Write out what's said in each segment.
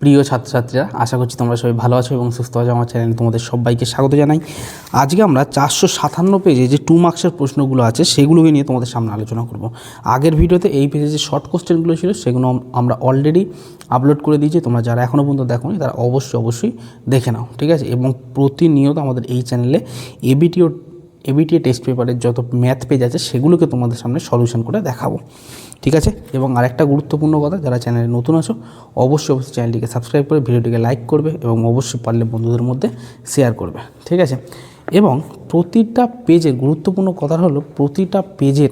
প্রিয় ছাত্রছাত্রীরা, আশা করছি তোমরা সবাই ভালো আছো এবং সুস্থ আছো। আমার চ্যানেলে তোমাদের সবাইকে স্বাগত জানাই। আজকে আমরা চারশো সাতান্ন পেজে যে টু মার্কসের প্রশ্নগুলো আছে, সেগুলোকে নিয়ে তোমাদের সামনে আলোচনা করব। আগের ভিডিওতে এই পেজে যে শর্ট কোশ্চেনগুলো ছিল, সেগুলো আমরা অলরেডি আপলোড করে দিয়েছি। তোমরা যারা এখনও পর্যন্ত দেখোনি, তারা অবশ্যই অবশ্যই দেখে নাও, ঠিক আছে? এবং প্রতিনিয়ত আমাদের এই চ্যানেলে এবিটিও এবিটিএ টেস্ট পেপারের যত ম্যাথ পেজ আছে, সেগুলোকে তোমাদের সামনে সলিউশন করে দেখাবো। ঠিক আছে? এবং আরেকটা গুরুত্বপূর্ণ কথা, যারা চ্যানেলে নতুন আছো, অবশ্যই অবশ্যই চ্যানেলটিকে সাবস্ক্রাইব করে, ভিডিওটিকে লাইক করবে এবং অবশ্যই পারলে বন্ধুদের মধ্যে শেয়ার করবে। ঠিক আছে? এবং প্রতিটা পেজের গুরুত্বপূর্ণ কথা হলো, প্রতিটা পেজের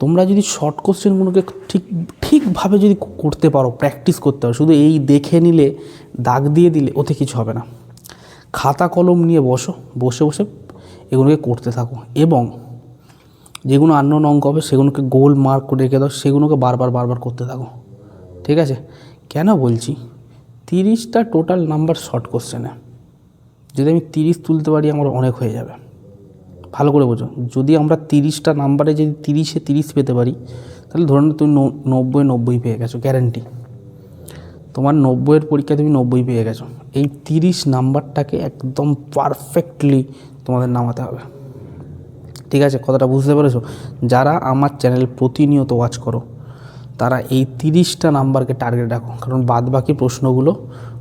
তোমরা যদি শর্ট কোশ্চেনগুলোকে ঠিক, ঠিকভাবে যদি করতে পারো প্র্যাকটিস করতে পারো, শুধু এই দেখে নিলে, দাগ দিয়ে দিলে, ওতে কিছু হবে না। খাতা কলম নিয়ে বসো, বসে বসে এগুলোকে করতে থাকো। এবং যেগুলো আননোন অঙ্ক হবে, সেগুলোকে গোল মার্ক করে রেখে দাও, সেগুলোকে বারবার বারবার করতে থাকো। ঠিক আছে? কেন বলছি? তিরিশটা টোটাল নাম্বার শর্ট কোশ্চেনে যদি আমি তিরিশ তুলতে পারি, আমার অনেক হয়ে যাবে। ভালো করে বোঝো। যদি আমরা তিরিশটা নাম্বারে যদি তিরিশে তিরিশ পেতে পারি, তাহলে ধরুন তুমি নব্বই নব্বই পেয়ে গেছো গ্যারেন্টি তোমার নব্বইয়ের পরীক্ষায় তুমি নব্বই পেয়ে গেছো। এই তিরিশ নাম্বারটাকে একদম পারফেক্টলি তোমাদের নামাতে হবে। ঠিক আছে? কথাটা বুঝতে পেরেছ? যারা আমার চ্যানেল প্রতিনিয়ত ওয়াচ করো, তারা এই তিরিশটা নাম্বারকে টার্গেট রাখো। কারণ বাদ বাকি প্রশ্নগুলো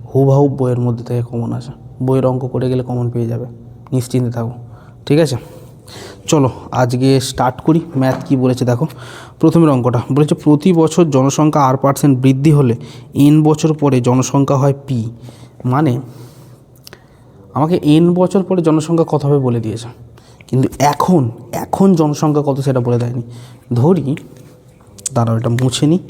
হুবহু বইয়ের মধ্যে থেকে কমন আসে। বইয়ের অঙ্ক করে গেলে কমন পেয়ে যাবে। নিশ্চিন্তে থাকো। ঠিক আছে? চলো, আজকে স্টার্ট করি। ম্যাথ কি বলেছে দেখো। প্রথমের অঙ্কটা বলেছে, প্রতি বছর জনসংখ্যা আর পার্সেন্ট বৃদ্ধি হলে এন বছর পরে জনসংখ্যা হয় পি মানে আমাকে এন বছর পরে জনসংখ্যা কত হবে বলে দিয়েছে। কিন্তু এখন এখন জনসংখ্যা কত সেটা বলে দেয়নি। ধরি, দাঁড়াও, এটা মুছে নিই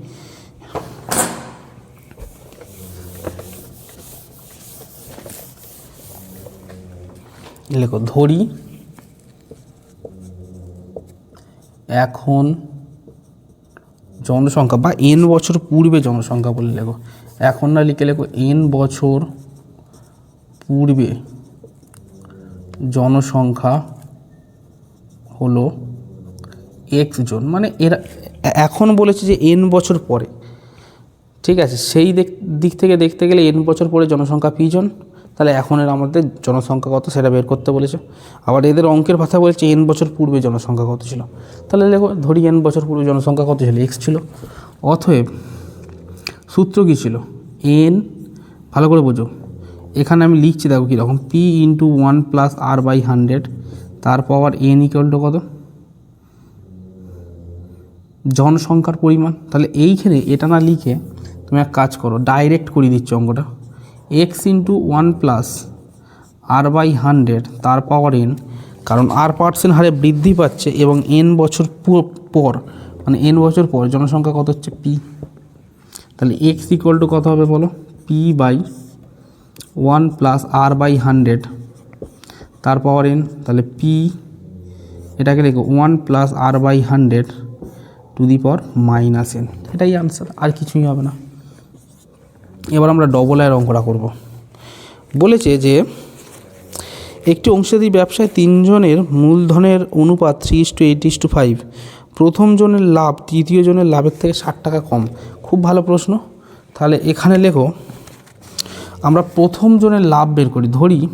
লেখো, ধরি, এখন জনসংখ্যা বা এন বছর পূর্বে জনসংখ্যা বলে লেখো। এখন না লিখে লেখো এন বছর পূর্বে জনসংখ্যা হলো এক্স জন। মানে এরা এখন বলেছে যে এন বছর পরে। ঠিক আছে? সেই দিক থেকে দেখতে গেলে এন বছর পরে জনসংখ্যা পি জন। তাহলে এখনের আমাদের জনসংখ্যা কত সেটা বের করতে বলেছে। আবার এদের অঙ্কের কথা বলছে এন বছর পূর্বে জনসংখ্যা কত ছিল। তাহলে দেখো, ধরি এন বছর পূর্বে জনসংখ্যা কত ছিল? এক্স ছিল। অতএব সূত্র কী ছিল? এন ভালো করে বোঝো। এখানে আমি লিখছি, দেখো কীরকম P into one plus R by hundred তার পাওয়ার এন ইকুয়াল টু কত? জনসংখ্যার পরিমাণ। তাহলে এইখানে এটা না লিখে তুমি এক কাজ করো ডাইরেক্ট করে দিচ্ছ অঙ্কটা। X into one plus R by hundred তার পাওয়ার এন কারণ আর পার্সেন্ট হারে বৃদ্ধি পাচ্ছে এবং এন বছর পর মানে এন বছর পর জনসংখ্যা কত হচ্ছে? পি তাহলে এক্স ইকুয়াল টু কত হবে বলো? P by one plus R by hundred. তার পাওয়ার এন তাহলে পি এটাকে দেখো one plus R by hundred to the power minus N এটাই আনসার আর কিছুই হবে না। এবার আমরা ডবল আয়ের অঙ্কটা করব। বলেছে যে, একটি অংশীদারি ব্যবসায় তিনজনের মূলধনের অনুপাত three is to eight is to five প্রথম জনের লাভ, তৃতীয় জনের লাভের থেকে ষাট টাকা কম। খুব ভালো প্রশ্ন। তাহলে এখানে লেখো আমরা প্রথম জনের লাভ বের করি, ধরি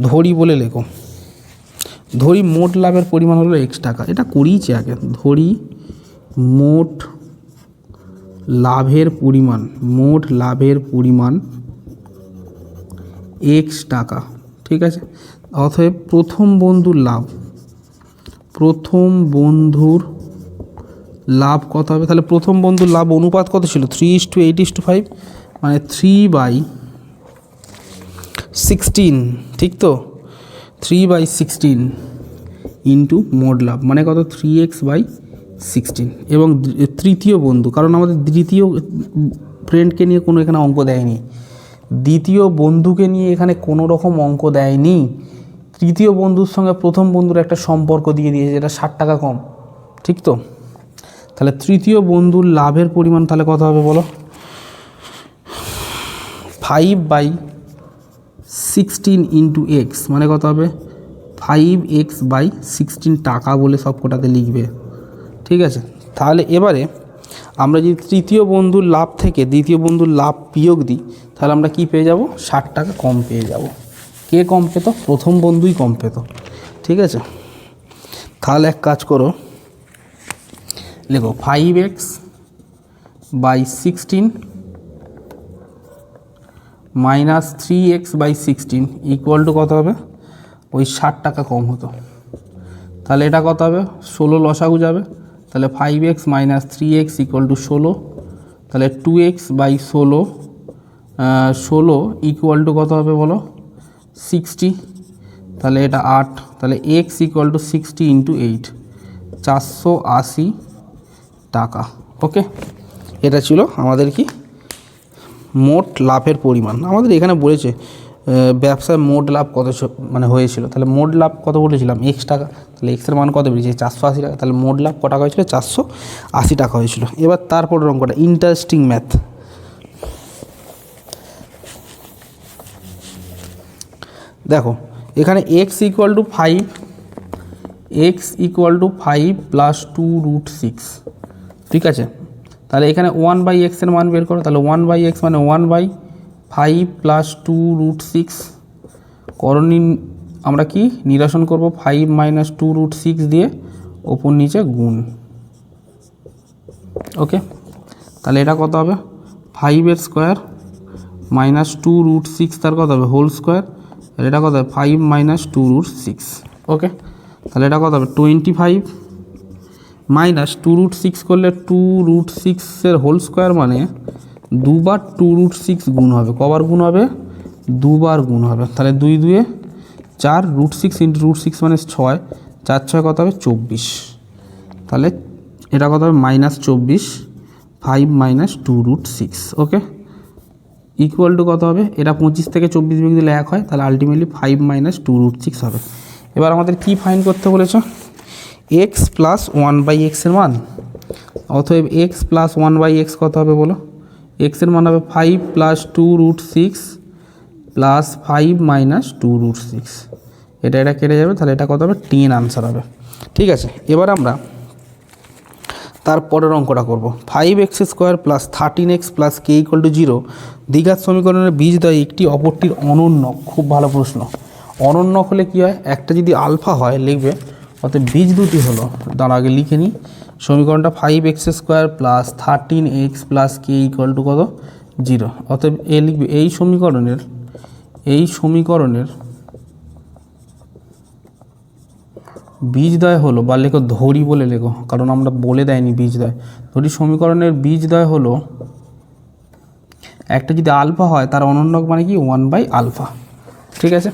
ধরি বলে লেখো। ধরি মোট লাভের পরিমাণ হলো এক্স টাকা। এটা করিয়েছি আগে ধরি মোট লাভের পরিমাণ, মোট লাভের পরিমাণ এক্স টাকা। ঠিক আছে? অতএব প্রথম বন্ধুর লাভ। প্রথম বন্ধুর লাভ কত হবে? তাহলে প্রথম বন্ধুর লাভ অনুপাত কত ছিল? Three is to eight is to five মানে থ্রি বাই সিক্সটিন ঠিক তো? থ্রি বাই সিক্সটিন ইন্টু মোড লাভ মানে কত? থ্রি এক্স বাই সিক্সটিন এবং তৃতীয় বন্ধু, কারণ আমাদের দ্বিতীয় ফ্রেন্ডকে নিয়ে কোনো এখানে অঙ্ক দেয়নি। দ্বিতীয় বন্ধুকে নিয়ে এখানে কোনো রকম অঙ্ক দেয়নি। তৃতীয় বন্ধুর সঙ্গে প্রথম বন্ধুর একটা সম্পর্ক দিয়ে দিয়েছে, যেটা ষাট টাকা কম, ঠিক তো? তাহলে তৃতীয় বন্ধুর লাভের পরিমাণ তাহলে কত হবে বলো? Five by sixteen into X মানে কত হবে? ফাইভ এক্স বাই সিক্সটিন টাকা বলে সব কোটাতে লিখবে। ঠিক আছে? তাহলে এবারে আমরা যদি তৃতীয় বন্ধুর লাভ থেকে দ্বিতীয় বন্ধুর লাভ বিয়োগ দিই, তাহলে আমরা কি পেয়ে যাব? ষাট টাকা কম পেয়ে যাব। কে কম পেত? প্রথম বন্ধুই কম পেত। ঠিক আছে? তাহলে এক কাজ করো। লেখো five X by sixteen minus three X by sixteen equal to কত হবে? ওই ষাট টাকা কম হতো। তাহলে এটা কত হবে? ষোলো লসাগু যাবে। তাহলে five X minus three X equal to ষোলো। তাহলে টু এক্স বাই ষোলো ষোলো ইকুয়াল টু কত হবে বলো? সিক্সটি তাহলে এটা আট। তাহলে X equal to sixty into eight চারশো আশি টাকা। ওকে এটা ছিল আমাদের কি মোট লাভের পরিমাণ। আমাদের এখানে বলেছে ব্যবসায় মোট লাভ কত মানে হয়েছিল। তাহলে মোট লাভ কত বলেছিলাম? এক্স টাকা। তাহলে এক্সের মান কত বেরিয়েছে? চারশো আশি টাকা। তাহলে মোট লাভ ক টাকা হয়েছিল? চারশো আশি টাকা হয়েছিল। এবার তারপরের অঙ্কটা ইন্টারেস্টিং ম্যাথ দেখো, এখানে X equal to five X equal to five plus two root six ঠিক আছে? তাহলে এখানে ওয়ান বাই এক্সের মান বের করো। তাহলে ওয়ান বাই এক্স মানে one by five plus two root six করণী আমরা কি? নিরসন করব five minus two root six দিয়ে ওপর নিচে গুণ। ওকে? তাহলে এটা কত হবে? ফাইভের square minus two root six তার কত হবে? হোল স্কোয়ার এটা কত হবে? Five minus two root six okay? তাহলে এটা কত হবে? Twenty five minus two root six করলে টু রুট সিক্সের হোল স্কোয়ার মানে দুবার টু রুট সিক্স গুণ হবে। কবার গুণ হবে? দুবার গুণ হবে। তাহলে দুই দুয়ে চার root six into root six মানে ছয়। চার ছয় কত হবে? চব্বিশ। তাহলে এটা কত হবে? মাইনাস চব্বিশ। Five minus two root six okay equal to কত হবে? এটা পঁচিশ থেকে চব্বিশ বিয়োগ দিলে এক হয়, তাহলে ultimately five minus two root six হবে। এবার আমাদের কি ফাইন করতে বলেছ? এক্স প্লাস ওয়ান বাই এক্সের মান? অতএব X plus one by X কত হবে বলো? এক্সের মান হবে five plus two root six plus five minus two root six এটা এটা কেটে যাবে, তাহলে এটা কত হবে? টেন আনসার হবে। ঠিক আছে, এবার আমরা তারপরের অঙ্কটা করব। Five X square plus thirteen X plus K equal to zero দ্বিঘাত সমীকরণের বীজ দেয় একটি অপরটির অনন্য খুব ভালো প্রশ্ন। অনন্য হলে কী হয়? একটা যদি আলফা হয়, লিখবে অর্থাৎ বীজ দুটি হলো তার আগে লিখে নিই। সমীকরণটা five X square plus thirteen X plus K equal to কত? জিরো অতএব এ লিখবে, এই সমীকরণের এই সমীকরণের বীজদয় হলো, বা লেখো ধরি বলে লেখো, কারণ আমরা বলে দেয়নি বীজদয় ধরি সমীকরণের বীজদয় হলো, একটা যদি আলফা হয়, তার অনন্যক মানে কি? ওয়ান বাই আলফা ঠিক আছে?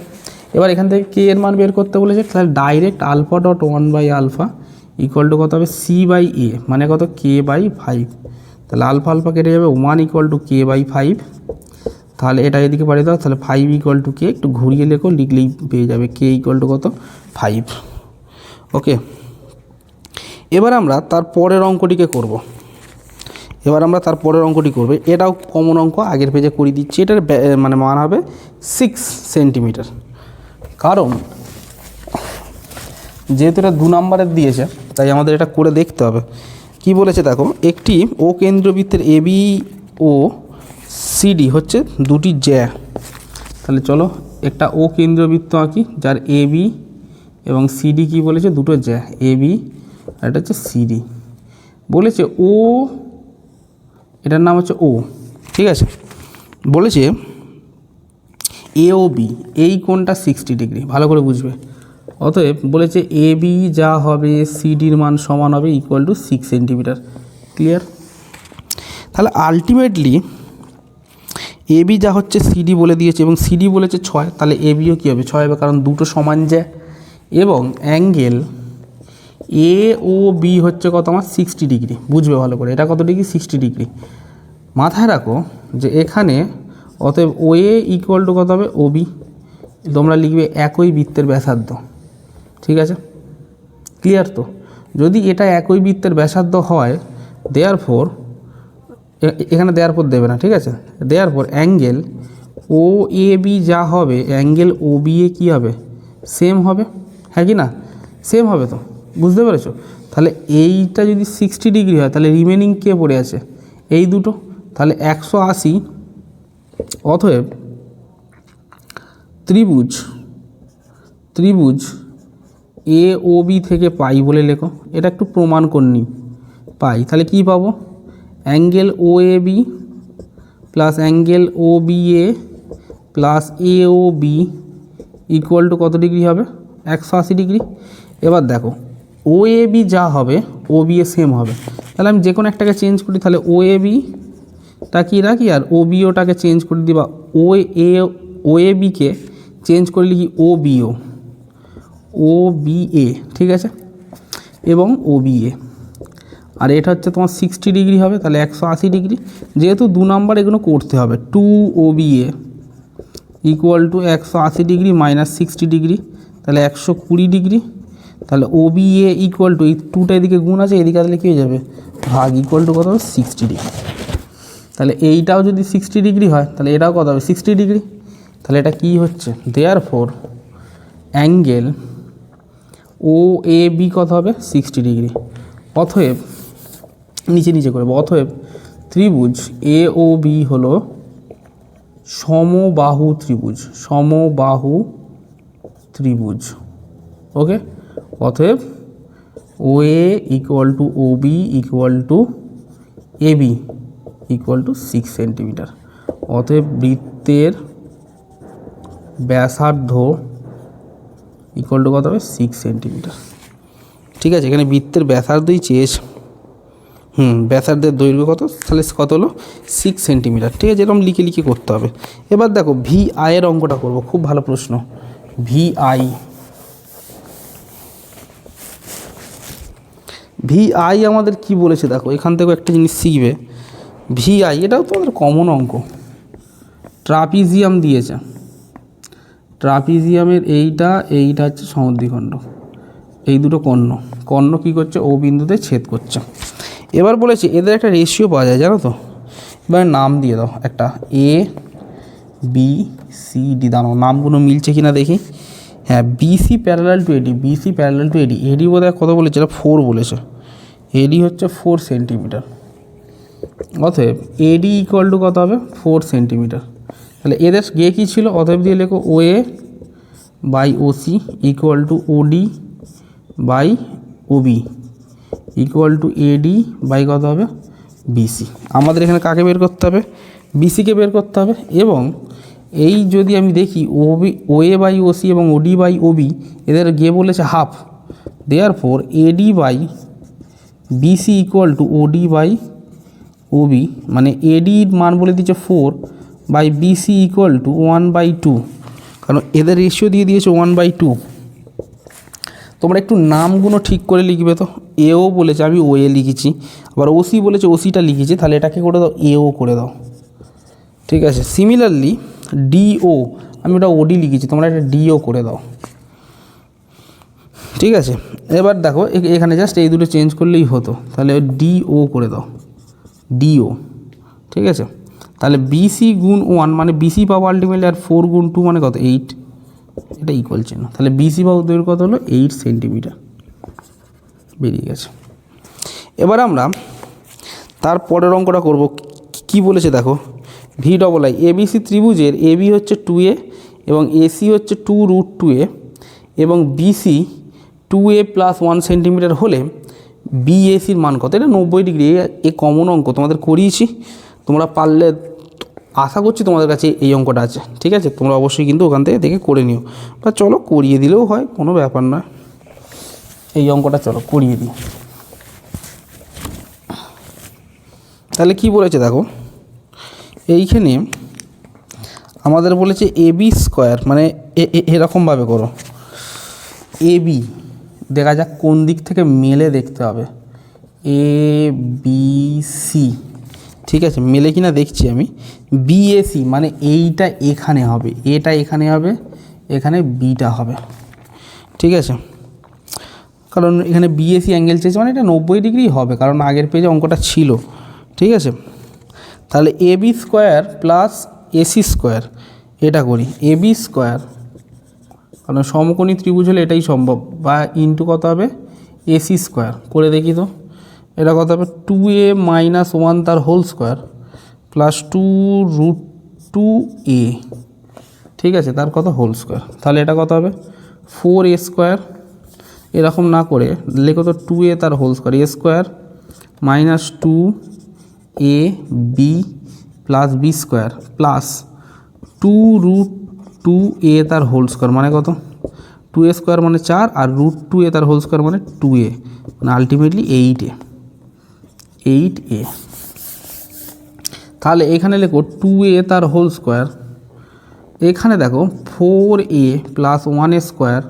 এবার এখান থেকে কে এর মান বের করতে বলেছে? তাহলে direct alpha dot one by alpha equal to কত হবে? সি বাই এ মানে কত? কে বাই ফাইভ তাহলে আলফা আলফা কেটে যাবে one equal to K by five তাহলে এটা এদিকে পাঠিয়ে দাও, তাহলে ফাইভ ইকুয়াল টু কে একটু ঘুরিয়ে লেখো, লিখলেই পেয়ে যাবে কে ইকুয়াল টু কত? ফাইভ ওকে এবার আমরা তার পরের অঙ্কটিকে করব। এবার আমরা তার পরের অঙ্কটি করব। এটাও কমন অঙ্ক, আগের পেজে করিয়ে দিচ্ছি। এটার মানে মান হবে সিক্স সেন্টিমিটার কারণ যেহেতু এটা দু নম্বরের দিয়েছে, তাই আমাদের এটা করে দেখতে হবে। কি বলেছে দেখো, একটি ও কেন্দ্রবৃত্তের এবি ও সিডি হচ্ছে দুটি জ্যা। তাহলে চলো একটা ও কেন্দ্রবৃত্ত আঁকি, যার এ বি এবং সিডি কি বলেছে? দুটো জ্যা এ বি আর এটা হচ্ছে সিডি বলেছে ও এটার নাম হচ্ছে ও ঠিক আছে? বলেছে এ ও বি এই কোণটা সিক্সটি ডিগ্রি ভালো করে বুঝবে। অতএব বলেছে এ বি যা হবে সিডির মান সমান হবে equal to six centimetre clear তাহলে আলটিমেটলি এ বি যা হচ্ছে সিডি বলে দিয়েছে এবং সিডি বলেছে ছয়, তাহলে এ বিও কী হবে? ছয় হবে কারণ দুটো সমান যায়। এবং অ্যাঙ্গেল এ ও বি হচ্ছে কত আমার? সিক্সটি ডিগ্রি বুঝবে ভালো করে। এটা কত ডিগ্রি সিক্সটি ডিগ্রি মাথায় রাখো যে এখানে অতএব ও এ ইকুয়াল টু কত হবে? ও বি তোমরা লিখবে একই বৃত্তের ব্যাসার্ধ। ঠিক আছে? ক্লিয়ার তো? যদি এটা একই বৃত্তের ব্যাসার্ধ হয় দেয়ার ফোর এখানে দেওয়ার পর দেবে না, ঠিক আছে? দেওয়ার পর অ্যাঙ্গেল ও এ বি যা হবে অ্যাঙ্গেল ও বি এ কী হবে? সেম হবে? হ্যাঁ কি না? সেম হবে তো? বুঝতে পেরেছ? তাহলে এইটা যদি সিক্সটি ডিগ্রি হয়, তাহলে রিমেনিং কে পড়ে আছে? এই দুটো। তাহলে একশো আশি অতএব ত্রিভুজ ত্রিভুজ এ ও বি থেকে পাই বলে লেখো। এটা একটু প্রমাণ করনি পাই, তাহলে কি পাবো? Angle O A B plus angle O B A plus A O B equal to কত ডিগ্রি হবে? একশো আশি ডিগ্রি এবার দেখো ও এ বি যা হবে ও বি এ সেম হবে। তাহলে আমি যে কোনো একটাকে চেঞ্জ করি, তাহলে ও এ বিটা কি? রাখি আর ও বি ওটাকে চেঞ্জ করে দিবা। ও এ ও এ বিকে চেঞ্জ করে লিখি ও বিও ও বি এ ঠিক আছে? এবং ও বি এ আর এটা হচ্ছে তোমার সিক্সটি ডিগ্রি হবে, তাহলে একশো আশি ডিগ্রি যেহেতু দু নাম্বার এগুলো করতে হবে। Two O B A equal to একশো আশি ডিগ্রি মাইনাস সিক্সটি ডিগ্রি তাহলে একশো কুড়ি ডিগ্রি তাহলে O B A equal to এই টুটা এদিকে গুণ আছে, এদিকে তাহলে কী হয়ে যাবে? ভাগ ইকুয়াল টু কত? হবে সিক্সটি ডিগ্রি তাহলে এইটাও যদি সিক্সটি ডিগ্রি হয়, তাহলে এটাও কত হবে? সিক্সটি ডিগ্রি তাহলে এটা কি হচ্ছে? Therefore angle O A B কত হবে? সিক্সটি ডিগ্রি অতএব, নিচে নিচে করে অতএব ত্রিভুজ এ ও বি হলো সমবাহু ত্রিভুজ সমবাহু ত্রিভুজ। ওকে অতএব O A equal to O B equal to A B equal to six centimetre অতএব বৃত্তের ব্যাসার্ধ ইকুয়াল টু কত হবে? সিক্স সেন্টিমিটার ঠিক আছে, এখানে বৃত্তের ব্যাসার্ধই চেয়েছে। হুম, ব্যাসার্ধের দৈর্ঘ্য কত? তাহলে কত হলো? সিক্স সেন্টিমিটার ঠিক আছে, এরকম লিখে লিখে করতে হবে। এবার দেখো ভি আইয়ের অঙ্কটা করব। খুব ভালো প্রশ্ন। ভি আই ভি আই আমাদের কি বলেছে? দেখো, এখান থেকে একটা জিনিস শিখবে। ভি আই এটাও তোমাদের কমন অঙ্ক। ট্রাপিজিয়াম দিয়েছে। ট্রাপিজিয়ামের এইটা এইটা হচ্ছে সমদ্বিখণ্ড। এই দুটো কর্ণ। কর্ণ কী করছে? ও বিন্দুতে ছেদ করছে। এবার বলেছে, এদের একটা রেশিও পাওয়া যায়, জানো তো? এবার নাম দিয়ে দাও। একটা এ বি সি ডি দাঁড়াও, নামগুলো মিলছে কি না দেখি। হ্যাঁ BC parallel to AD BC parallel to AD AD বোধ হয় কত বলেছে? এটা ফোর বলেছে। এডি হচ্ছে ফোর সেন্টিমিটার অতএব এডি ইকুয়াল টু কত হবে? ফোর সেন্টিমিটার তাহলে এদের গে কী ছিল? অতএব দিয়ে লেখো O A by O C equal to OD by OB equal to AD by কত হবে? বিসি আমাদের এখানে কাকে বের করতে হবে? বিসিকে বের করতে হবে। এবং এই যদি আমি দেখি OB O A by OC এবং ওডি বাই ওবি এদের গে বলেছে half therefore AD by BC equal to OD by OB মানে এডির মান বলে দিচ্ছে four by BC equal to one by two কারণ এদের রেশিও দিয়ে দিয়েছে ওয়ান বাই টু তোমরা একটু নামগুলো ঠিক করে লিখবে তো। এও বলেছে, আমি ও এ লিখেছি। আবার ওসি বলেছে ওসিটা লিখেছি। তাহলে এটাকে করে দাও এও করে দাও। ঠিক আছে? সিমিলারলি ডিও আমি ওটা ওডি লিখেছি। তোমরা এটা ডিও করে দাও। ঠিক আছে? এবার দেখো এখানে জাস্ট এই দুটো চেঞ্জ করলেই হতো। তাহলে ডিও করে দাও। ডিও ঠিক আছে? তাহলে বিসি গুণ ওয়ান মানে বিসি পাবো আলটিমেটলি আর ফোর গুণ টু মানে কত? এইট এটা ইকুয়াল চিহ্ন তাহলে বিসি বাহু দৈর্ঘ্য কত হলো? এইট সেন্টিমিটার বেরিয়ে গেছে। এবার আমরা তার পরের অঙ্কটা করব। কি বলেছে দেখো? ভি ডবল আই এবিসি ত্রিভুজের এবি হচ্ছে টু এ এবং এসি হচ্ছে টু রুট টু এ এবং BC two A plus one centimetre হলে বিএসির মান কত? এটা নব্বই ডিগ্রি। এ কমন অঙ্ক। তোমাদের করিয়েছি। তোমরা পারলে, আশা করছি তোমাদের কাছে এই অঙ্কটা আছে। ঠিক আছে? তোমরা অবশ্যই কিন্তু ওখান থেকে দেখে করে নিও। বা চলো, করিয়ে দিলেও হয়, কোনো ব্যাপার না এই অঙ্কটা চলো, করিয়ে দিই। তাহলে কি বলেছে দেখো? এইখানে আমাদের বলেছে এবি স্কোয়ার মানে এরকমভাবে করো। এবি দেখা যাক কোন দিক থেকে মেলে দেখতে হবে। এ বি সি ঠিক আছে, মেলে কিনা দেখছি আমি। বিএসি মানে এইটা এখানে হবে। এটা এখানে হবে, এখানে বিটা হবে। ঠিক আছে। কারণ এখানে বিএসি অ্যাঙ্গেল চেয়েছে মানে এটা নব্বই ডিগ্রি হবে, কারণ আগের পেজে অঙ্কটা ছিল। ঠিক আছে। তাহলে A B square plus AC square এটা করি। এ বি স্কোয়ার কারণ সমকোণী ত্রিভুজ হলে এটাই সম্ভব। বা ইন্টু কত হবে? এসি স্কোয়ার করে দেখি তো। এটা কত হবে? টু এ মাইনাস ওয়ান তার whole square plus two root two A ঠিক আছে, তার কত? হোল স্কোয়ার তাহলে এটা কত হবে? ফোর এ স্কোয়ার এরকম না করে লেখো তো টু এ তার whole square A square minus two A B plus B square plus two root two A তার হোল স্কোয়ার মানে কত? টু এ স্কোয়ার মানে চার আর রুট টু এ তার হোল স্কোয়ার মানে টু এ মানে ultimately eight A eight A তাহলে এখানে লেখো টু এ তার হোল স্কোয়ার এখানে দেখো four A plus one A square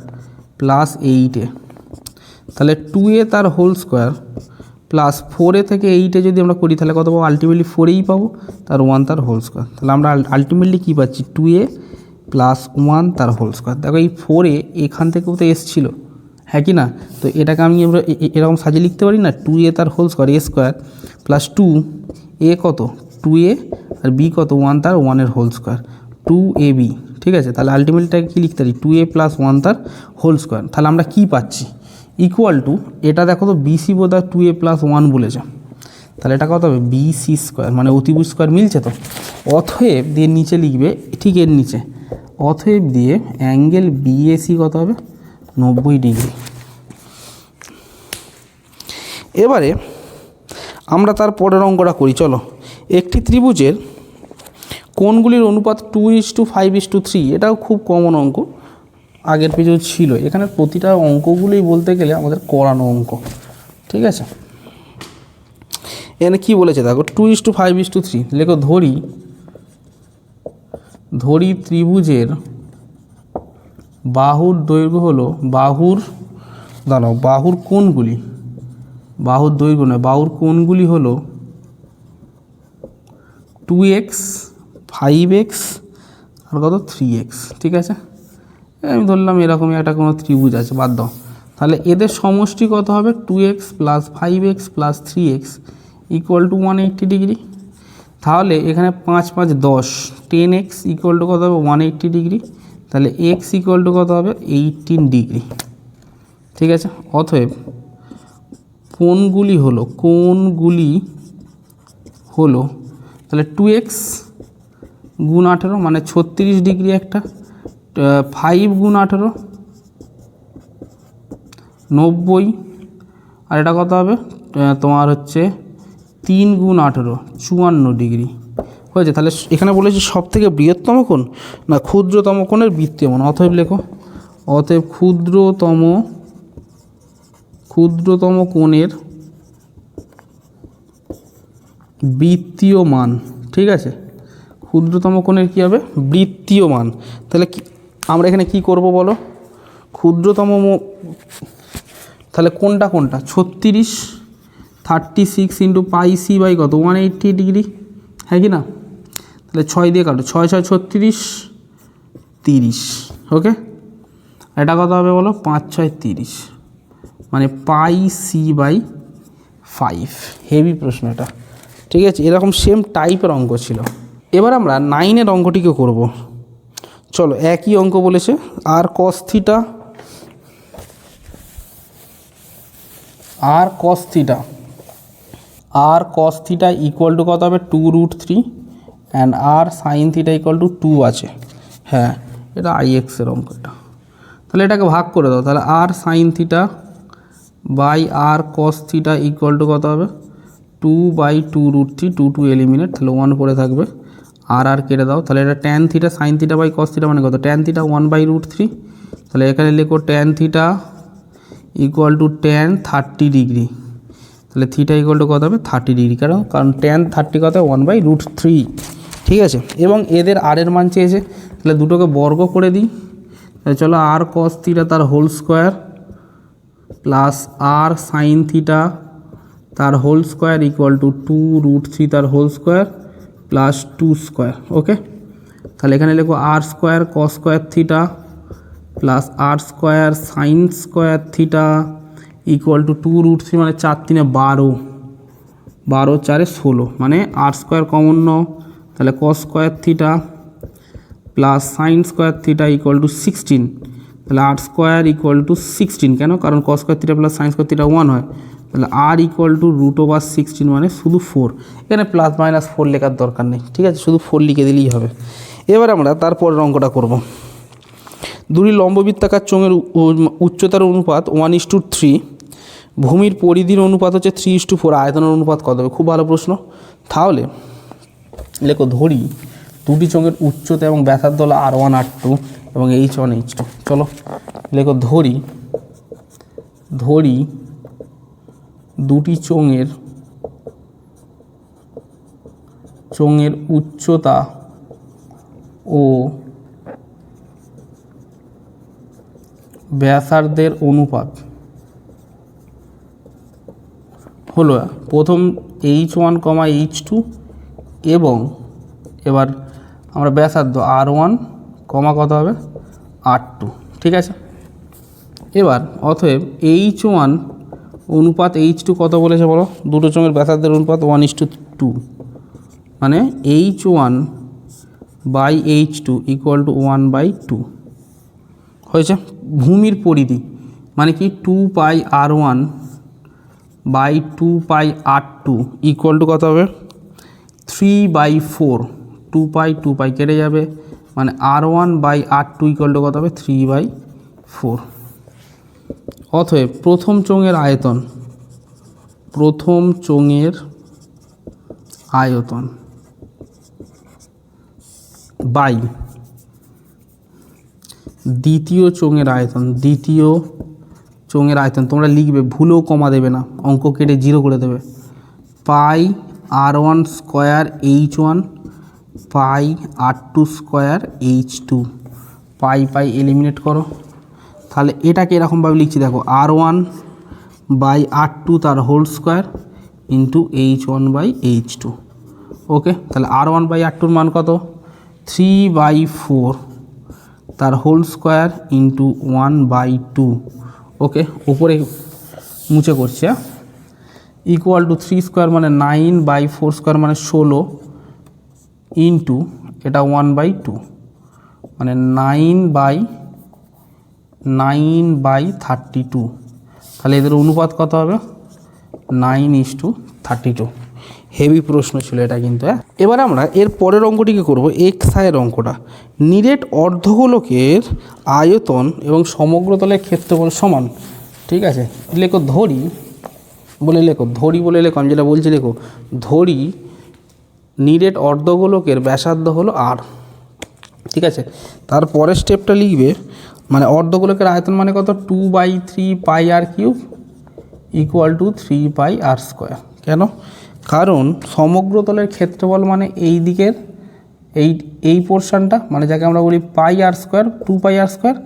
plus eight A তাহলে টু এ তার হোল স্কোয়ার প্লাস ফোর থেকে এইটে যদি আমরা করি, তাহলে কত পাবো? আলটিমেটলি ফোরেই পাবো, তার ওয়ান তার হোল স্কোয়ার তাহলে আমরা আলটিমেটলি কী পাচ্ছি? টু এ প্লাস ওয়ান তার হোল স্কোয়ার দেখো এই ফোর এখান থেকেও তো এসছিলো হ্যাঁ কি না? তো এটাকে আমি আমরা এরকম সাজিয়ে লিখতে পারি না? টু এ তার whole square A square plus two A কত? টু এ আর বি কত? ওয়ান তার ওয়ানের whole square two A B ঠিক আছে? তাহলে আলটিমেটলিটাকে কী লিখতে পারি? টু এ প্লাস ওয়ান তার হোল স্কোয়ার তাহলে আমরা কী পাচ্ছি? ইকুয়াল টু এটা দেখো তো বিসি বোধ টু এ প্লাস ওয়ান বলেছে। তাহলে এটা কত হবে? বিসি স্কোয়ার মানে অতিভুজ স্কোয়ার মিলছে তো? অথয়েব দিয়ে নিচে লিখবে, ঠিক এর নিচে। অথয়েব দিয়ে অ্যাঙ্গেল বিএসি কত হবে? নব্বই ডিগ্রি এবারে আমরা তার পরের অঙ্কটা করি, চলো। একটি ত্রিভুজের কোনগুলির অনুপাত two is to five is to three এটাও খুব কমন অঙ্ক। আগের পেজেও ছিল। এখানে প্রতিটা অঙ্কগুলোই বলতে গেলে আমাদের করানো অঙ্ক। ঠিক আছে? এখানে কী বলেছে? দেখো two is to five is to three লেখো, ধরি ধরি ত্রিভুজের বাহুর দৈর্ঘ্য হলো বাহুর, দাঁড়াও, বাহুর কোণগুলি। বাহুর দৈর্ঘ্য নয়, বাহুর কোণগুলি হলো টু এক্স ফাইভ এক্স আর কত? থ্রি এক্স ঠিক আছে? আমি ধরলাম এরকমই একটা কোনো ত্রিভুজ আছে, বাদ দাও। তাহলে এদের সমষ্টি কত হবে? Two X plus five X plus three X equal to one eighty degree তাহলে এখানে পাঁচ পাঁচ দশ টেন এক্স ইকুয়াল টু কত হবে? ওয়ান এইট্টি ডিগ্রি তাহলে এক্স ইকুয়াল টু কত হবে? এইটিন ডিগ্রি ঠিক আছে? অতএব কোনগুলি হলো কোনগুলি হলো, তাহলে টু এক্স গুণ আঠেরো মানে ছত্রিশ ডিগ্রি একটা ফাইভ গুণ আঠেরো, নব্বই। আর এটা কত হবে? তোমার হচ্ছে তিন গুণ আঠেরো, চুয়ান্ন ডিগ্রি। হয়েছে, তাহলে এখানে বলেছি সব থেকে বৃহত্তম কোণ না ক্ষুদ্রতম কোণের বৃত্তীয় মান অতএব লেখো। অতএব ক্ষুদ্রতম ক্ষুদ্রতম কোণের বৃত্তীয় মান, ঠিক আছে? ক্ষুদ্রতম কোণের কী হবে? বৃত্তীয় মান। তাহলে কি, আমরা এখানে কি করব বলো? ক্ষুদ্রতম তাহলে কোনটা কোনটা ছত্রিশ thirty six into pi C by কত? ওয়ান এইট্টি ডিগ্রি হ্যাঁ কি না? তাহলে ছয় দিয়ে কাটো। ছয় ছয়, ছত্রিশ, তিরিশ। ওকে এটা কত হবে বলো? পাঁচ, ছয়, তিরিশ। মানে pi C by five heavy প্রশ্ন এটা। ঠিক আছে? এরকম সেম টাইপের অঙ্ক ছিল। এবার আমরা নাইনের অঙ্কটিকে করব। চলো, একই অঙ্ক বলেছে। R cos theta R cos theta R cos theta equal to কত হবে? Two root three and R sine theta equal to two আছে। হ্যাঁ এটা আই এক্সের অঙ্ক এটা তাহলে এটাকে ভাগ করে দাও। তাহলে R sine theta by R cos theta equal to কত হবে? Two by two root three two two eliminate তাহলে ওয়ান পরে থাকবে। আর আর কেটে দাও। তাহলে এটা tan theta sine theta by cos theta মানে কত? Tan theta one by root three তাহলে এখানে লেখো tan theta equal to tan thirty degree তাহলে থিটা ইকুয়াল টু কত হবে? থার্টি ডিগ্রি কারণ কারণ ট্যান থার্টি কত ওয়ান বাই রুট থ্রি ঠিক আছে? এবং এদের আর এর মান চেয়েছে। তাহলে দুটোকে বর্গ করে দিই। তাহলে চলো আর কস থিটা তার whole square plus R sine theta তার whole square equal to two root three তার whole square plus two square okay তাহলে এখানে লেখো R square cos square theta plus R square sine square theta equal to two root three মানে চার তিনে বারো। বারো চারে ষোলো। মানে আর স্কোয়ার কমন নাও। তাহলে cos square theta plus sine square theta equal to sixteen তাহলে R square equal to sixteen কেন? কারণ cos square theta plus sine square theta one হয়। তাহলে R equal to root over sixteen মানে শুধু four এখানে প্লাস মাইনাস ফোর লেখার দরকার নেই। ঠিক আছে? শুধু ফোর লিখে দিলেই হবে। এবার আমরা তারপরের অঙ্কটা করব। দুটি লম্ববৃত্তাকার চোঙের উচ্চতার অনুপাত ওয়ান ইস টু থ্রি ভূমির পরিধির অনুপাত হচ্ছে থ্রি ইস টু ফোর আয়তনের অনুপাত কত হবে? খুব ভালো প্রশ্ন। তাহলে লেখো, ধরি, দুটি চোঙের উচ্চতা এবং ব্যথার হলো আর ওয়ান আর টু এবং এইচ ওয়ান এইচ টু চলো, লেখো, ধরি ধরি দুটি চোঙের চোঙের উচ্চতা ও ব্যাসার্ধের অনুপাত হলো প্রথম H one comma H two এবং এবার আমরা ব্যাসার্ধ আর ওয়ান কমা কত হবে? আর টু ঠিক আছে? এবার অতএব এইচ ওয়ান অনুপাত এইচ টু কত বলেছে বলো? দুটো চোঙের ব্যাসার্ধের অনুপাত one is to two two H one by H two equal to one by two হয়েছে? ভূমির পরিধি মানে কি? Two pi R one by two pi R two equal to কত হবে? Three by four two pi two pi কেটে যাবে। মানে R one by R two equal to কত হবে? থ্রি বাই ফোর অতএব প্রথম চোঙের আয়তন, প্রথম চোঙের আয়তন বাই দ্বিতীয় চোঙের আয়তন, দ্বিতীয় চোঙের আয়তন, তোমরা লিখবে, ভুলেও কমা দেবে না, অঙ্ক কেটে জিরো করে দেবে। Pi R one square H one pi R two square H two pi pi eliminate করো। তাহলে এটাকে এরকমভাবে লিখছি, দেখো R one by R two তার whole square into H one by H two okay তাহলে আর ওয়ান বাই আর টুর মান কত? থ্রি বাই ফোর তার whole square into one by two okay, উপরে মুছে করছি। ইকুয়াল টু থ্রি স্কোয়ার মানে নাইন বাই ফোর স্কোয়ার মানে ষোলো ইন্টু এটা ওয়ান বাই টু মানে nine by nine by thirty two তাহলে এদের অনুপাত কত হবে? Nine is to thirty two heavy প্রশ্ন ছিল এটা কিন্তু হ্যাঁ? এবার আমরা এর পরের অঙ্কটিকে করব এক্স আয়ের অঙ্কটা। নিরেট অর্ধগোলকের আয়তন এবং সমগ্র তলের ক্ষেত্রফল সমান, ঠিক আছে? লেখো ধরি, বলে লেখো, ধরি বলে লেখো, আমি যেটা বলছি লেখো ধরি নিরেট অর্ধগোলকের ব্যাসার্ধ হলো আর ঠিক আছে? তারপরের স্টেপটা লিখবে মানে অর্ধগোলকের আয়তন মানে কত? Two by three pi R cube equal to three pi R square কেন? কারণ সমগ্র তলের ক্ষেত্রফল মানে এই দিকের, এই এই পোর্শনটা মানে যাকে আমরা বলি pi R square two pi R square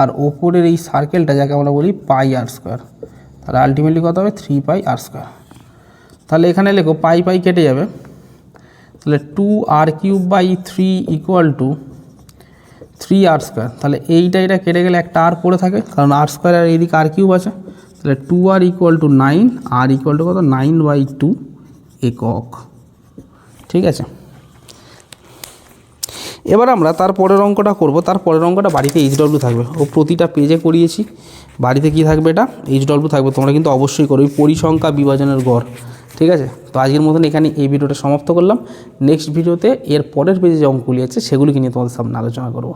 আর ওপরের এই সার্কেলটা যাকে আমরা বলি পাই আর স্কোয়ার তাহলে আলটিমেটলি কত হবে? থ্রি পাই আর স্কোয়ার তাহলে এখানে লেখো, পাই পাই কেটে যাবে। তাহলে two R cube by three equal to three R square তাহলে এইটা এটা কেটে গেলে একটা আর পড়ে থাকে, কারণ আর স্কোয়ার আর এইদিকে আর কিউব আছে। তাহলে two R equal to nine R equal to কত? নাইন বাই টু একক। ঠিক আছে? এবার আমরা তার পরের অঙ্কটা করব। তার পরের অঙ্কটা বাড়িতে এইচ ডব্লিউ থাকবে। ও প্রতিটা পেজে করিয়েছি। বাড়িতে কি থাকবে এটা? এইচ ডব্লিউ থাকবে। তোমরা কিন্তু অবশ্যই করো। ওই পরিসংখ্যা বিভাজনের গড়। ঠিক আছে? তো আজকের মতন এখানে এই ভিডিওটা সমাপ্ত করলাম। নেক্সট ভিডিওতে এর পরের পেজে যে অঙ্কগুলি আছে সেগুলিকে নিয়ে তোমাদের সামনে আলোচনা করব।